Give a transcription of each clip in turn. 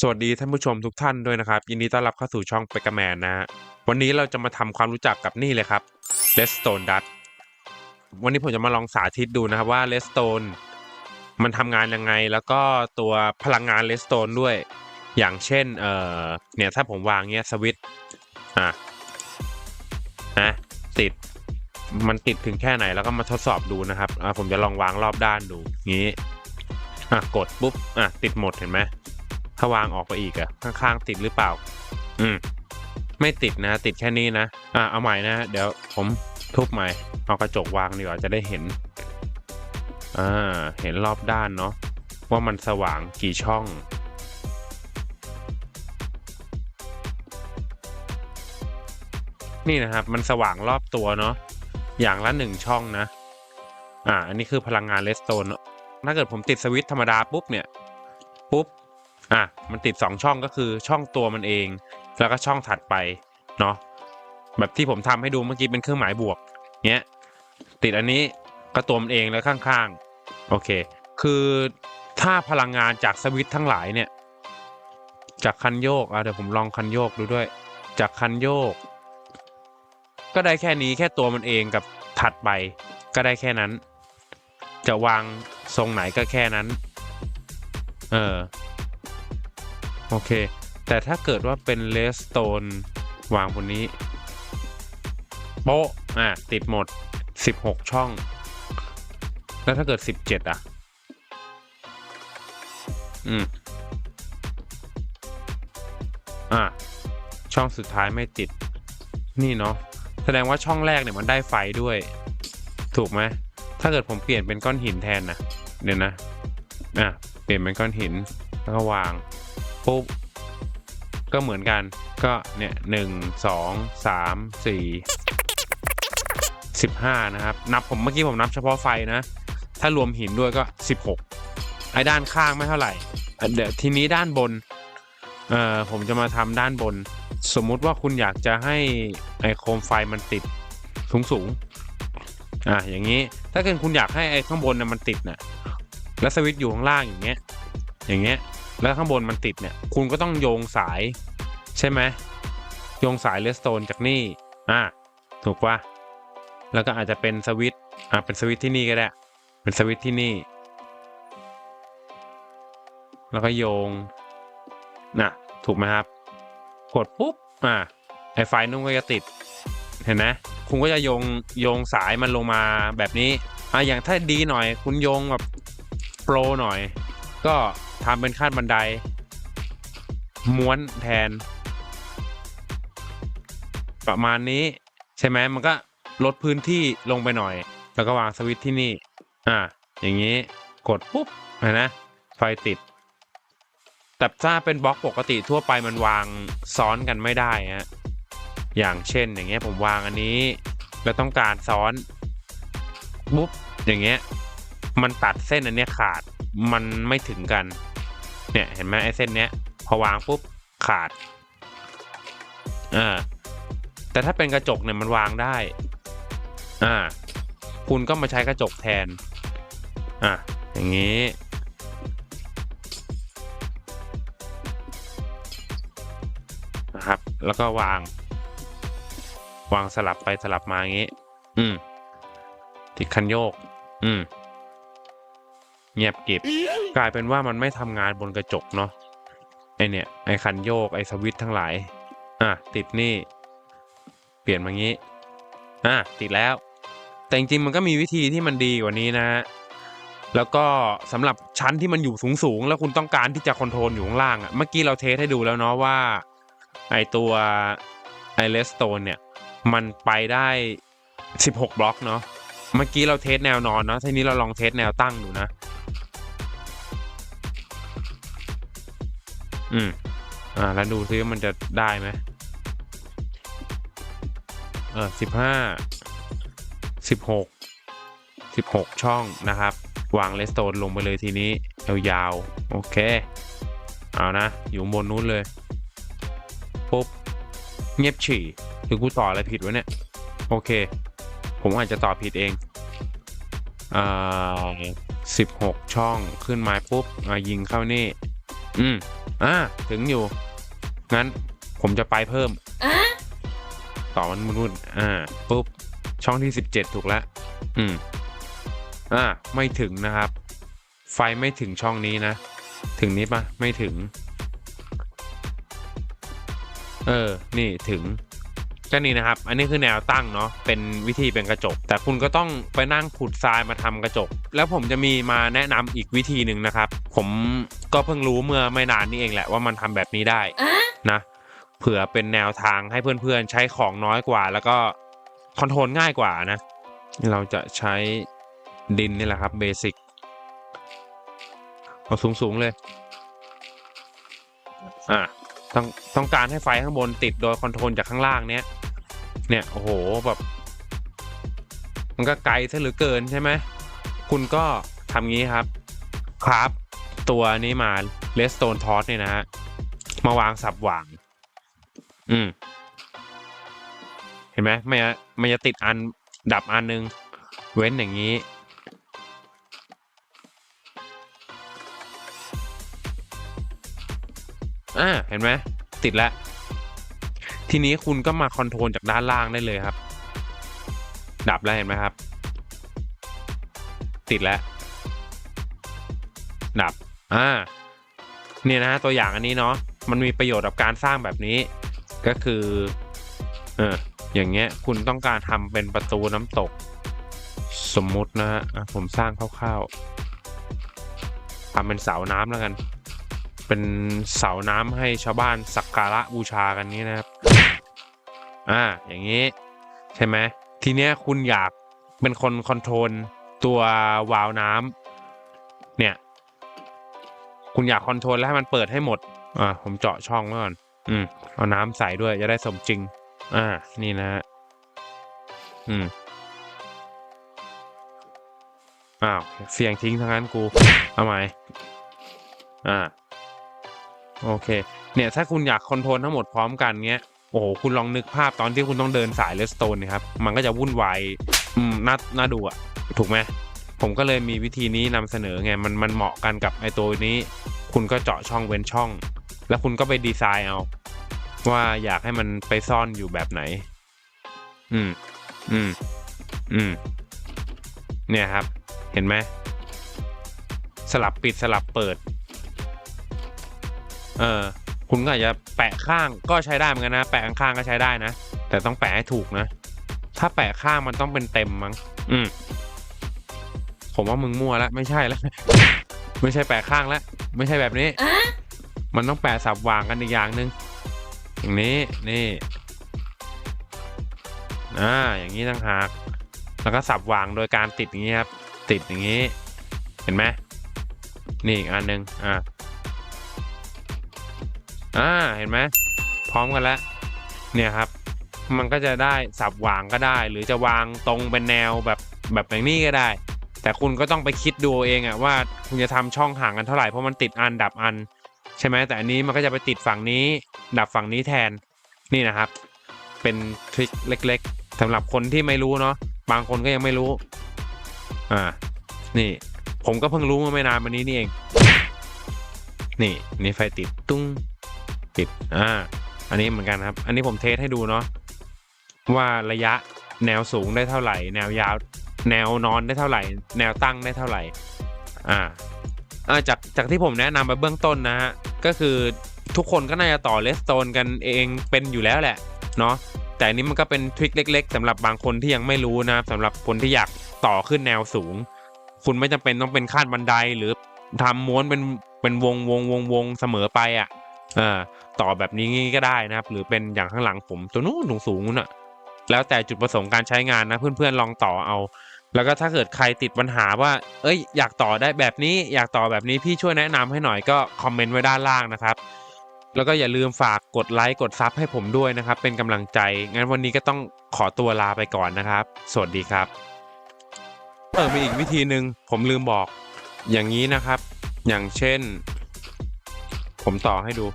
สวัสดีท่านผู้ชมทุกท่านด้วยนะครับ ยินดีต้อนรับเข้าสู่ช่องเปกแมนนะฮะวันนี้เราจะมาทำความรู้จักกับนี่เลยครับ Redstone Dust วันนี้ผมจะมาลองสาธิตดูนะครับว่า Redstone มันทำงานยังไง แล้วก็ตัวพลังงาน Redstone ด้วย อย่างเช่นเอ่อเนี่ยถ้าผมวางเนี้ยสวิตอะนะติดมันติดถึงแค่ไหนแล้วก็มาทดสอบดูนะครับอะผมจะลองวางรอบด้านดูงี้อะกดปุ๊บอะติดหมดเห็นไหม ถ้าวางออกไปอีกอะข้างๆติดหรือเปล่า อืม ไม่ติดนะ ติดแค่นี้นะ อะเอาใหม่นะ เดี๋ยวผมทุบใหม่ เอากระจกวางดีกว่าจะได้เห็น อ่า เห็นรอบด้านเนาะ ว่ามันสว่างกี่ช่องนี่นะครับ มันสว่างรอบตัวเนาะอย่างละหนึ่งช่องนะ อ่า อันนี้คือพลังงานเลสโตนถ้าเกิดผมติดสวิตธรรมดาปุ๊บเนี่ย อะมันติด 2 ช่องก็คือช่องตัวมันเอง แล้วก็ช่องถัดไปเนาะแบบที่ผมทำให้ดูเมื่อกี้เป็นเครื่องหมายบวกเนี้ยติดอันนี้ก็ตัวมันเองแล้วข้างๆโอเค คือถ้าพลังงานจากสวิตทั้งหลายเนี่ย จากคันโยกอะเดี๋ยวผมลองคันโยกดูด้วย จากคันโยก ก็ได้แค่นี้แค่ตัวมันเองกับถัดไปก็ได้แค่นั้น จะวางทรงไหนก็แค่นั้น เออ โอเค แต่ถ้าเกิดว่าเป็นเลสโตนวางบนนี้โป๊ะอะติดหมด 16 ช่อง แล้วถ้าเกิด 17 อะ อืม อะ ช่องสุดท้ายไม่ติด นี่เนาะแสดงว่าช่องแรกเนี่ยมันได้ไฟด้วย ถูกไหม ถ้าเกิดผมเปลี่ยนเป็นก้อนหินแทนนะเดี๋ยวนะ อะ เปลี่ยนเป็นก้อนหิน แล้วก็วาง ปุ๊บ ก็เหมือนกันก็เนี่ยหนึ่งสองสามสี่สิบห้านะครับ นับผมเมื่อกี้ผมนับเฉพาะไฟนะ ถ้ารวมหินด้วยก็สิบหกไอ้ด้านข้างไม่เท่าไหร่เดี๋ยวทีนี้ด้านบนเอ่อผมจะมาทำด้านบน สมมุติว่าคุณอยากจะให้ไอโคมไฟมันติดสูงสูงอะอย่างนี้ถ้าเกิดคุณอยากให้ไอข้างบนน่ะมันติดน่ะแล้วสวิตช์อยู่ข้างล่างอย่างเงี้ยอย่างเงี้ย แล้วข้างบนมันติดเนี่ย คุณก็ต้องโยงสายใช่ไหมโยงสายเลสโตนจากนี่อ่าถูกปะแล้วก็อาจจะเป็นสวิตอ่าเป็นสวิตที่นี่ก็ได้ เป็นสวิตที่นี่ แล้วก็โยงน่ะถูกไหมครับ กดปุ๊บอ่าไอไฟนุ่งก็จะติด เห็นไหมคุณก็จะโยงโยงสายมันลงมาแบบนี้อ่าอย่างถ้าดีหน่อย คุณโยงแบบโปรหน่อย ก็ ทำเป็นขั้นบันได ม้วนแทน ประมาณนี้ใช่ไหมมันก็ลดพื้นที่ลงไปหน่อย แล้วก็วางสวิตช์ที่นี่ อ่า อย่างนี้กดปุ๊บเห็นนะไฟติด แต่ถ้าเป็นบล็อกปกติทั่วไปมันวางซ้อนกันไม่ได้ฮะอย่างเช่นอย่างเงี้ยผมวางอันนี้ แล้วต้องการซ้อนปุ๊บอย่างเงี้ยมันตัดเส้นอันเนี้ยขาดมันไม่ถึงกัน เนี่ยเห็นไหมไอ้เส้นเนี้ยพอวางปุ๊บขาดอ่าแต่ถ้าเป็นกระจกเนี่ยมันวางได้อ่าคุณก็มาใช้กระจกแทนอะอย่างนี้นะครับ แล้วก็วาง วางสลับไปสลับมาอย่างนี้ อืมติดคันโยก อืม เงียบกริบกลายเป็นว่ามันไม่ทำงานบนกระจกเนาะไอเนี่ย ไอคันโยกไอสวิตช์ทั้งหลาย อะ ติดนี่ เปลี่ยนมางี้ อะ ติดแล้ว แต่จริงๆมันก็มีวิธีที่มันดีกว่านี้นะฮะแล้วก็สำหรับชั้นที่มันอยู่สูงๆ แล้วคุณต้องการที่จะคอนโทรลอยู่ข้างล่างอะ่ะเมื่อกี้เราเทสให้ดูแล้วเนาะว่า ไอตัวไอเลสโตนเนี่ย มันไปได้ 16 บล็อกเนาะเมื่อกี้เราเทสแนวนอนเนาะทีนี้เราลองเทสแนวตั้งดูนะ อืม อ่า แล้วดูซิว่ามันจะได้ไหมเออสิบห้าสิบหกสิบหกช่องนะครับ วางเลสโตนลงไปเลยทีนี้ยาวๆโอเค เอานะ อยู่บนนู้นเลยปุ๊บเงียบฉี่หรือกูต่ออะไรผิดวะเนี่ย โอเค ผมอาจจะต่อผิดเองอ่าสิบหกช่องขึ้นมาปุ๊บอ่ายิงเข้านี่ อืม อ่าถึงอยู่ งั้นผมจะไปเพิ่มต่อมันมุนๆอ่าปุ๊บช่องที่สิบเจ็ดถูกแล้ว อืม อ่า ไม่ถึงนะครับ ไฟไม่ถึงช่องนี้นะ ถึงนี้ปะไม่ถึง เออ นี่ถึง ก็นี่นะครับ อันนี้คือแนวตั้งเนาะเป็นวิธีเป็นกระจก แต่คุณก็ต้องไปนั่งขุดทรายมาทำกระจก แล้วผมจะมีมาแนะนำอีกวิธีหนึ่งนะครับ ผมก็เพิ่งรู้เมื่อไม่นานนี้เองแหละว่ามันทำแบบนี้ได้นะเผื่อเป็นแนวทางให้เพื่อนๆใช้ของน้อยกว่า แล้วก็คอนโทรลง่ายกว่านะ เราจะใช้ดินนี่แหละครับเบสิกเอาสูงๆเลยอ่าต้องต้องการให้ไฟข้างบนติดโดยคอนโทรลจากข้างล่างเนี้ย เนี่ยโอ้โหแบบมันก็ไกลซะเหลือเกินใช่ไหมคุณก็ทำงี้ครับครับ ตัวนี้มาเลสโตนทอสเนี่ยนะฮะมาวางสับหวาง อืม เห็นไหมไม่งั้นมันจะติดอันดับอันหนึง เว้นอย่างนี้ อ่า เห็นไหมติดแล้ว ทีนี้คุณก็มาคอนโทรลจากด้านล่างได้เลยครับ ดับแล้วเห็นไหมครับ ติดแล้ว ดับ อ่า เนี่ยนะตัวอย่างอันนี้เนาะ มันมีประโยชน์กับการสร้างแบบนี้ ก็คือ เออ อย่างเงี้ย คุณต้องการทำเป็นประตูน้ำตก สมมุตินะฮะอะผมสร้างคร่าวๆทำเป็นเสาน้ำแล้วกันเป็นเสาน้ำให้ชาวบ้านสักการะบูชากันนี้นะครับ อ่า อย่างนี้ ใช่ไหมทีเนี้ยคุณอยากเป็นคนคอนโทรลตัววาล์วน้ำเนี่ย คุณอยากคอนโทรลแล้วให้มันเปิดให้หมด อ่า ผมเจาะช่องไว้ก่อน อืม เอาน้ำใส่ด้วยจะได้สมจริง อ่า นี่นะฮะ อืม อ้าว เสียงทิ้งทั้งนั้นกู เอาใหมอ่า โอเค เนี่ย ถ้าคุณอยากคอนโทรลทั้งหมดพร้อมกันเงี้ย โอ้โหคุณลองนึกภาพตอนที่คุณต้องเดินสายเลสโตนนะครับ มันก็จะวุ่นวายอืมน่าน่าดูอะถูกไหมผมก็เลยมีวิธีนี้นำเสนอไงมันมันเหมาะกันกับไอ้ตัวนี้ คุณก็เจาะช่องเว้นช่อง แล้วคุณก็ไปดีไซน์เอา ว่าอยากให้มันไปซ่อนอยู่แบบไหน อืม อืม อืม เนี่ยครับ เห็นไหมสลับปิดสลับเปิด เออ คุณก็อาจจะแปะข้างก็ใช้ได้เหมือนกันนะ แปะข้างๆก็ใช้ได้นะ แต่ต้องแปะให้ถูกนะ ถ้าแปะข้างมันต้องเป็นเต็มมั้งอืมผมว่ามึงมั่วแล้วไม่ใช่แล้วไม่ใช่แปะข้างแล้วไม่ใช่แบบนี้ มันต้องแปะสับวางกันอีกอย่างหนึ่งอย่างนี้นี่อ่าอย่างนี้ต่างหากแล้วก็สับวางโดยการติดอย่างนี้ครับ ติดอย่างนี้ เห็นไหมนี่อีกอันหนึ่งอ่า อ่าเห็นไหมพร้อมกันแล้วเนี่ยครับ มันก็จะได้สับวางก็ได้ หรือจะวางตรงเป็นแนวแบบแบบอย่างนี้ก็ได้ แต่คุณก็ต้องไปคิดดูเองอะว่าคุณจะทำช่องห่างกันเท่าไหร่เพราะมันติดอันดับอัน ใช่ไหมแต่อันนี้มันก็จะไปติดฝั่งนี้ดับฝั่งนี้แทนนี่นะครับ เป็นทริคเล็ก ๆสำหรับคนที่ไม่รู้เนาะบางคนก็ยังไม่รู้อ่านี่ผมก็เพิ่งรู้เมื่อไม่นานมานี้นี่เอง นี่นี่ไฟติดตุ้ง ติดอ่าอันนี้เหมือนกันครับ อันนี้ผมเทสให้ดูเนาะว่าระยะแนวสูงได้เท่าไหร่ แนวยาว แนวนอนได้เท่าไหร่ แนวตั้งได้เท่าไหร่ อ่าอ่าจากจากที่ผมแนะนำไปเบื้องต้นนะฮะก็คือทุกคนก็น่าจะต่อเลสโตนกันเองเป็นอยู่แล้วแหละเนาะแต่อันนี้มันก็เป็นทริคเล็ก ๆสำหรับบางคนที่ยังไม่รู้นะครับสำหรับคนที่อยากต่อขึ้นแนวสูง คุณไม่จำเป็นต้องเป็นขั้นบันไดหรือทำม้วนเป็นเป็นวงวงวงวงเสมอไปอะ อ่าต่อแบบนี้ก็ได้นะครับ หรือเป็นอย่างข้างหลังผมตัวนู้นสูงสูงนู่นอะแล้วแต่จุดประสงค์การใช้งานนะ เพื่อนๆลองต่อเอา แล้วก็ถ้าเกิดใครติดปัญหาว่า เอ้ย อยากต่อได้แบบนี้ อยากต่อแบบนี้พี่ช่วยแนะนำให้หน่อยก็คอมเมนต์ไว้ด้านล่างนะครับ แล้วก็อย่าลืมฝากกดไลค์กดซับให้ผมด้วยนะครับ เป็นกำลังใจ งั้นวันนี้ก็ต้องขอตัวลาไปก่อนนะครับ สวัสดีครับเออมีอีกวิธีหนึ่งผมลืมบอกอย่างนี้นะครับ อย่างเช่น ผมต่อให้ดู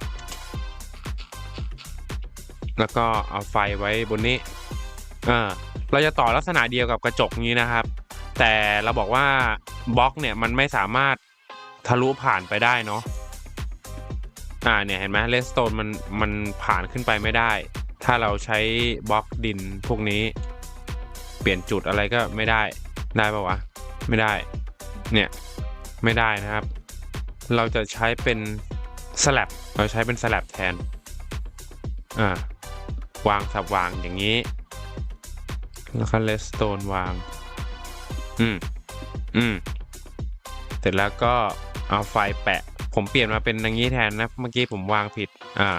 แล้วก็เอาไฟไว้บนนี้อ่าเราจะต่อลักษณะเดียวกับกระจกนี้นะครับ แต่เราบอกว่าบล็อกเนี่ยมันไม่สามารถทะลุผ่านไปได้เนาะอ่าเนี่ยเห็นไหมเลสโตนมันมันผ่านขึ้นไปไม่ได้ ถ้าเราใช้บล็อกดินพวกนี้ เปลี่ยนจุดอะไรก็ไม่ได้ได้ปะวะ ไม่ได้ เนี่ย ไม่ได้นะครับ เราจะใช้เป็น สลับเราใช้เป็นสลับแทน อ่าวางสับวางอย่างนี้ แล้วก็เลสโตนวาง อืม อืม เสร็จแล้วก็เอาไฟแปะ ผมเปลี่ยนมาเป็นอย่างนี้แทนนะ เมื่อกี้ผมวางผิด อ่า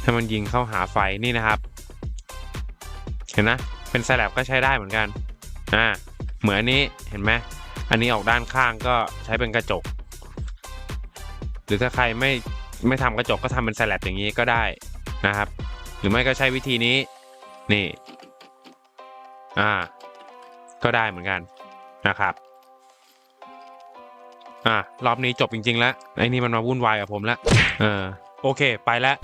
ให้มันยิงเข้าหาไฟนี่นะครับ เห็นนะ เป็นสลับก็ใช้ได้เหมือนกัน อ่า เหมือนอันนี้ เห็นไหม อันนี้ออกด้านข้างก็ใช้เป็นกระจก หรือถ้าใครไม่ ไม่ทำกระจกก็ทำเป็นสลับอย่างนี้ก็ได้นะครับ หรือไม่ก็ใช้วิธีนี้นี่อ่าก็ได้เหมือนกันนะครับอะรอบนี้จบจริง ๆ แล้วไอ้นี่มันมาวุ่นวายกับผมแล้วเออโอเคไปแล้ว